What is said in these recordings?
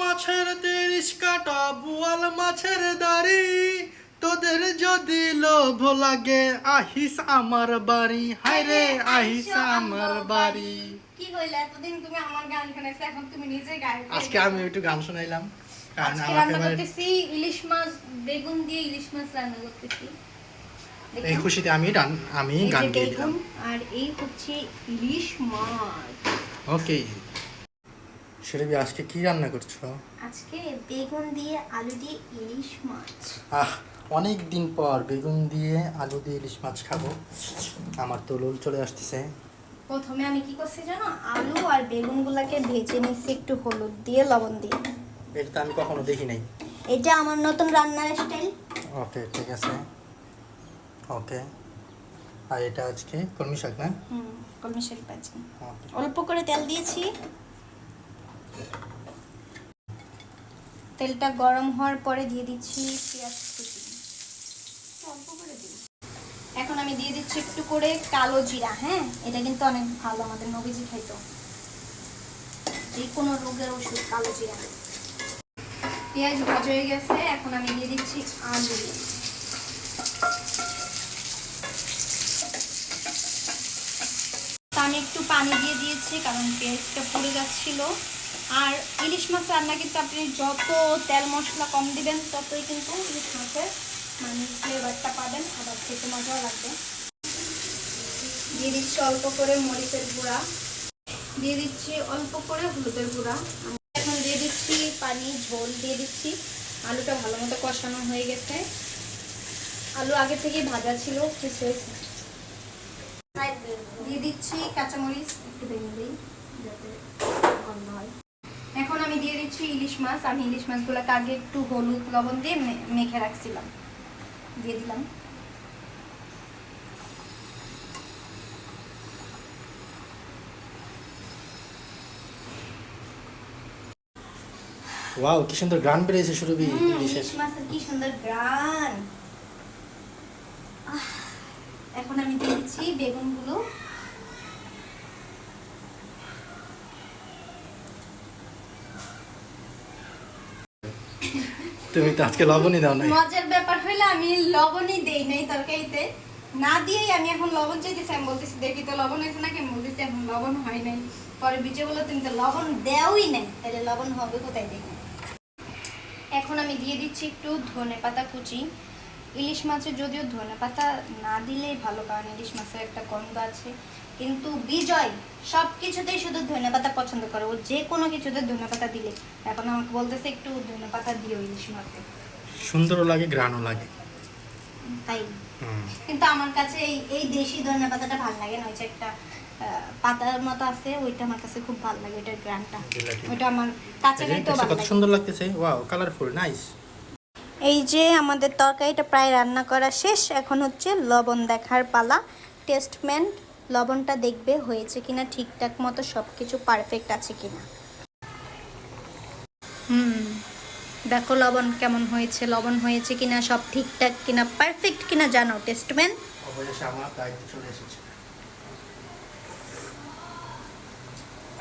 মাছের তিরিশ কাটা বোয়াল মাছের দাড়ি। তোদের যদি লোভ লাগে আহিস আমার বাড়ি। হায় রে আহিস আমার বাড়ি। কি হইল এতদিন তুমি আমার গান শুনেছো এখন তুমি নিজে গায়ে আজকে আমি একটু গান শোনাইলাম কারণ আমার করতেছি ইলিশ মাছ বেগুন দিয়ে ইলিশ মাছ রান্না করতেছি। এই খুশিতে আমি গান আমি গান গিয়ে দিলাম। আর এই হচ্ছে ইলিশ মাছ। ওকে সুরভি আজকে কি রান্না করছ? আজকে বেগুন দিয়ে আলু দিয়ে ইলিশ মাছ। আহ অনেক দিন পর বেগুন দিয়ে আলু দিয়ে ইলিশ মাছ খাব। আমার তো লোল চলে আসতেছে। প্রথমে আমি কি করছি জানো আলু আর বেগুনগুলোকে ভেজে নিচ্ছি একটু হলুদ দিয়ে লবণ দিয়ে। এটা তো আমি কখনো দেখি নাই। এটা আমার নতুন রান্নার স্টাইল। ওকে ঠিক আছে। ওকে। আর এটা আজকে কলমি শাক না? হুম কলমি শাক ভাজি. অল্প করে তেল দিয়েছি। তেলটা গরম হওয়ার পরে দিয়ে দিচ্ছি পেঁয়াজ কুচি। এখন আমি দিয়ে দিচ্ছি একটু করে কালো জিরা হ্যাঁ? এটা কিন্তু অনেক ভালো আমাদের নবীজি খাইতো। যে কোনো রোগের ওষুধ, কালো জিরা। পেঁয়াজ ভাজা হয়ে গেছে, এখন আমি দিয়ে দিচ্ছি আলু। আমি একটু পানি দিয়ে দিয়েছি, কারণ পেঁয়াজটা পুড়ে যাচ্ছিল। আর ইলিশ মাছ রান্না কিন্তু আপনি যত তেল মশলা কম দিবেন, ততই কিন্তু ইলিশ মাছের মানে ফ্লেভারটা পাবেন, আবার খেতে মজাও লাগবে। দিয়ে দিচ্ছি অল্প করে মরিচের গুঁড়া। দিয়ে দিচ্ছি অল্প করে হলুদের গুঁড়া। এখন দিয়ে দিচ্ছি পানি, ঝোল দিয়ে দিচ্ছি। আলুটা ভালো মতো কষানো হয়ে গেছে। আলু আগে থেকেই ভাজা ছিল হয়েছে। দিয়ে দিচ্ছি কাঁচামরিচ, একটু ভেঙে দিই, যাতে গন্ধ হয়। আমি দিয়ে দিচ্ছি ইলিশ মাছ। আমি ইলিশ মাছগুলোকে আগে একটু হলুদ লবণ দিয়ে মেখে রাখছিলাম। দিয়ে দিলাম। ওয়াও কি সুন্দর গান বেরিয়েছে সুরভি ইলিশের। ইলিশ মাছের কি সুন্দর গ্রান এখন আমি দিয়ে দিচ্ছি বেগুনগুলো। তুমি তো আজকে লবণই দাও নাই। মজার ব্যাপার হইলে আমি লবণই দেই নাই তরকারিতে। না দিয়েই আমি এখন লবণ চাইতেছি, আমি বলতেছি, দেখি তো লবণ হয়েছে নাকি? আমি বলতেছি, এখন লবণ হয় নাই। পরে বিচে বলো তুমি তো লবণ দেওই নাই, তাহলে লবণ হবে কোথায় নাই এখন আমি দিয়ে দিচ্ছি একটু ধনে পাতা কুচি। ইলিশ মাছের যদিও ধনে পাতা না দিলেই ভালো, কারণ ইলিশ মাছের একটা গন্ধ আছে। কিন্তু বিজয় সব কিছুতেই শুধু ধনে পাতা পছন্দ করে। ও যে কোনো কিছুতে ধনে পাতা দিলে। এখন আমাকে বলতেছে একটু ধনে পাতা দিও ইলিশ মাছে। সুন্দরও লাগে গ্রানও লাগে। তাই? কিন্তু আমার কাছে এই এই দেশি ধনে পাতাটা ভালো লাগে না। ওই যে একটা পাতার মতো আছে ওইটা আমার কাছে খুব ভালো লাগে ওইটার গ্রানটা। ওইটা আমার দেখছ ভালো কত সুন্দর লাগতেছে। ওয়াও কালারফুল নাইস এই যে আমাদের তরকারিটা প্রায় রান্না করা শেষ। এখন হচ্ছে লবণ দেখার পালা। টেস্টমেন্ট লবণটা দেখবে হয়েছে কিনা, ঠিকঠাক মতো সব কিছু পারফেক্ট আছে কিনা। হুম, দেখো লবণ কেমন হয়েছে, লবণ হয়েছে কিনা, সব ঠিকঠাক কিনা পারফেক্ট কিনা জানো এসেছে।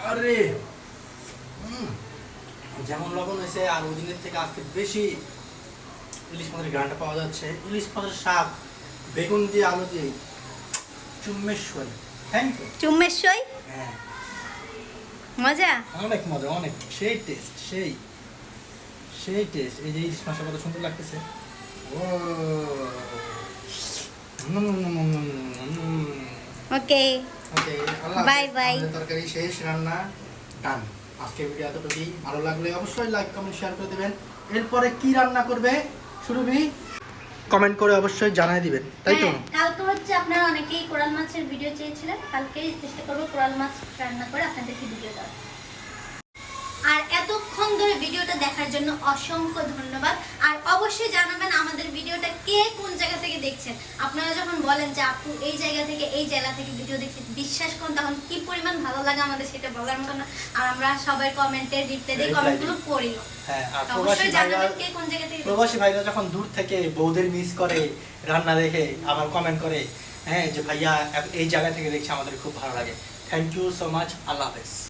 আরে যেমন লবণ হয়েছে, আর ওই দিনের থেকে আজকে বেশি ইলিশ মাছের গ্রানটা পাওয়া যাচ্ছে। ইলিশ মাছের শাক বেগুন দিয়ে আলু দিয়ে। চুম্মেশ্বরী। থ্যাংক ইউ চুম্মেশ্বই হ্যাঁ। মজা? অনেক মজা অনেক। সেই টেস্ট সেই। সেই টেস্ট এই যে ইলিশ মাছটা কত সুন্দর লাগতেছে। ও। ওকে। Bye bye. তরকারি শেষ রান্না ডান। আজকের ভিডিও এতটুকুই। ভালো লাগলে অবশ্যই লাইক কমেন্ট শেয়ার করে দিবেন। এরপরে কি রান্না করবে? সুরভি কমেন্ট করে অবশ্যই জানাই দিবেন। তাই তো? হ্যাঁ, আপনারা অনেকেই কোরাল মাছের ভিডিও চেয়েছিলেন কালকে চেষ্টা করব কোরাল মাছ রান্না করে আপনাদেরকে ভিডিও দেওয়ার। আর এতক্ষণ ধরে ভিডিওটা দেখার জন্য অসংখ্য ধন্যবাদ। আর অবশ্যই জানাবেন আমাদের ভিডিওটা কে কোন জায়গা থেকে দেখছেন। আপনারা যখন বলেন যে আপু এই জায়গা থেকে এই জায়গা থেকে ভিডিও দেখছেন বিশ্বাস করুন তখন কি পরিমাণ ভালো লাগে আমাদের সেটা বলার মতো না। আর আমরা সবাই কমেন্টে রিপ্লাই দিই কমেন্টগুলো। পড়িও। হ্যাঁ অবশ্যই জানাবেন কে কোন জায়গা থেকে প্রবাসী ভাইরা যখন দূর থেকে বৌদের মিস করে রান্না দেখে আবার কমেন্ট করে হ্যাঁ যে ভাইয়া এই জায়গা থেকে দেখছি আমাদের খুব ভালো লাগে। থ্যাংক ইউ সো মাচ আল্লাহ হাফেজ।